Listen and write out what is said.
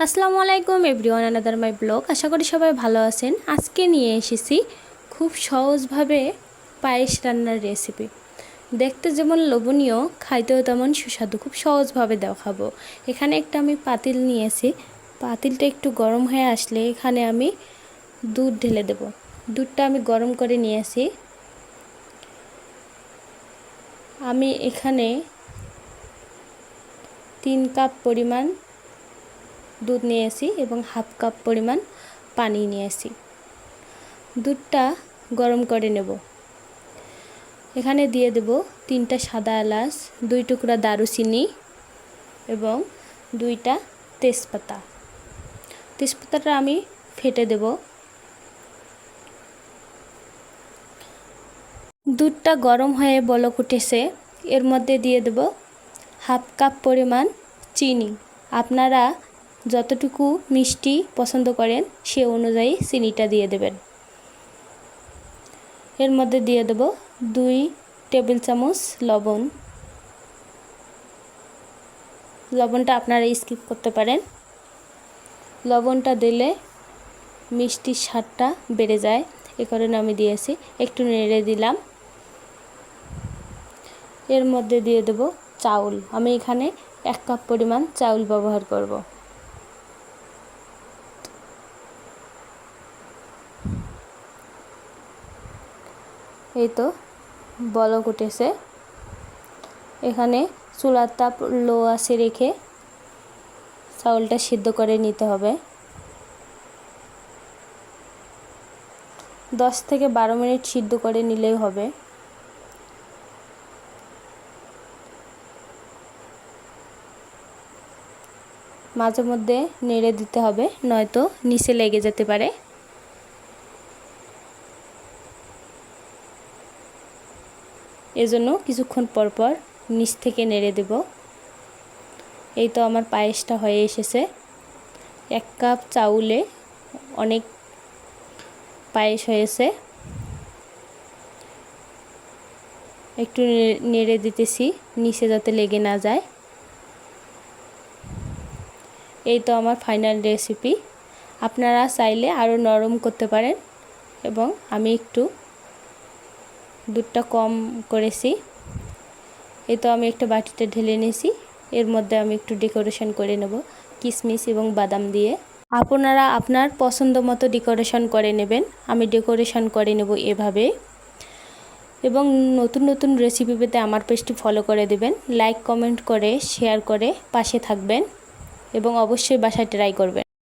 আসসালামু আলাইকুম everyone another my blog আশা করি সবাই ভালো আছেন। আজকে নিয়ে এসেছি খুব সহজভাবে পায়েস রান্নার রেসিপি দেখতে যেমন লোভনীয়, খাইতেও তেমন সুস্বাদু। খুব সহজভাবে দেখাবো। এখানে একটা আমি পাতিল নিয়েছি। পাতিলটা একটু গরম হয়ে আসলে এখানে আমি দুধ ঢেলে দেব। দুধটা আমি গরম করে নিয়েছি। আমি এখানে তিন কাপ পরিমাণ দুধ নিয়েছি এবং হাফ কাপ পরিমাণ পানি নিয়েছি দুধটা গরম করে নেব। এখানে দিয়ে দেব তিনটা সাদা এলাচ, দুই টুকরা দারুচিনি এবং দুইটা তেজপাতা। তেজপাতাটা আমি ফেটে দেব। দুধটা গরম হয়ে বলক উঠেছে, এর মধ্যে দিয়ে দেব হাফ কাপ পরিমাণ চিনি। আপনারা যতটুকু মিষ্টি পছন্দ করেন, সে অনুযায়ী চিনিটা দিয়ে দেবেন। এর মধ্যে দিয়ে দেব দুই টেবিল চামচ লবণ। লবণটা আপনারা স্কিপ করতে পারেন। লবণটা দিলে মিষ্টির স্বাদটা বেড়ে যায়, এ কারণে আমি দিয়েছি, একটু নেড়ে দিলাম। এর মধ্যে দিয়ে দেব চাউল। আমি এখানে এক কাপ পরিমাণ চাউল ব্যবহার করব। এই তো, বলক উঠেছে। এখানে চুলার তাপ লো আছে রেখে চাউলটা সিদ্ধ করে নিতে হবে। দশ থেকে বারো মিনিট সিদ্ধ করে নিলেই হবে। মাঝে মধ্যে নেড়ে দিতে হবে, নয়তো নিচে লেগে যেতে পারে। এজন্য কিছুক্ষণ পর পর নিচ থেকে নেড়ে দেব। এই তো আমার পায়েসটা হয়ে এসেছে। এক কাপ চাউলে অনেক পায়েস হয়েছে। একটু নেড়ে দিতেছি, নিচে যাতে লেগে না যায়। এই তো আমার ফাইনাল রেসিপি। আপনারা চাইলে আরও নরম করতে পারেন এবং আমি একটু দুধটা কম করেছি। এই তো আমি একটা বাটিতে ঢেলে নিয়েছি। এর মধ্যে আমি একটু ডেকোরেশন করে নেব কিশমিশ এবং বাদাম দিয়ে। আপনারা আপনার পছন্দ মতো ডেকোরেশন করে নেবেন। আমি ডেকোরেশন করে নেব এভাবে। এবং নতুন নতুন রেসিপি পেতে আমার পেজটি ফলো করে দেবেন। লাইক কমেন্ট করে শেয়ার করে পাশে থাকবেন। এবং অবশ্যই বাসায় ট্রাই করবেন।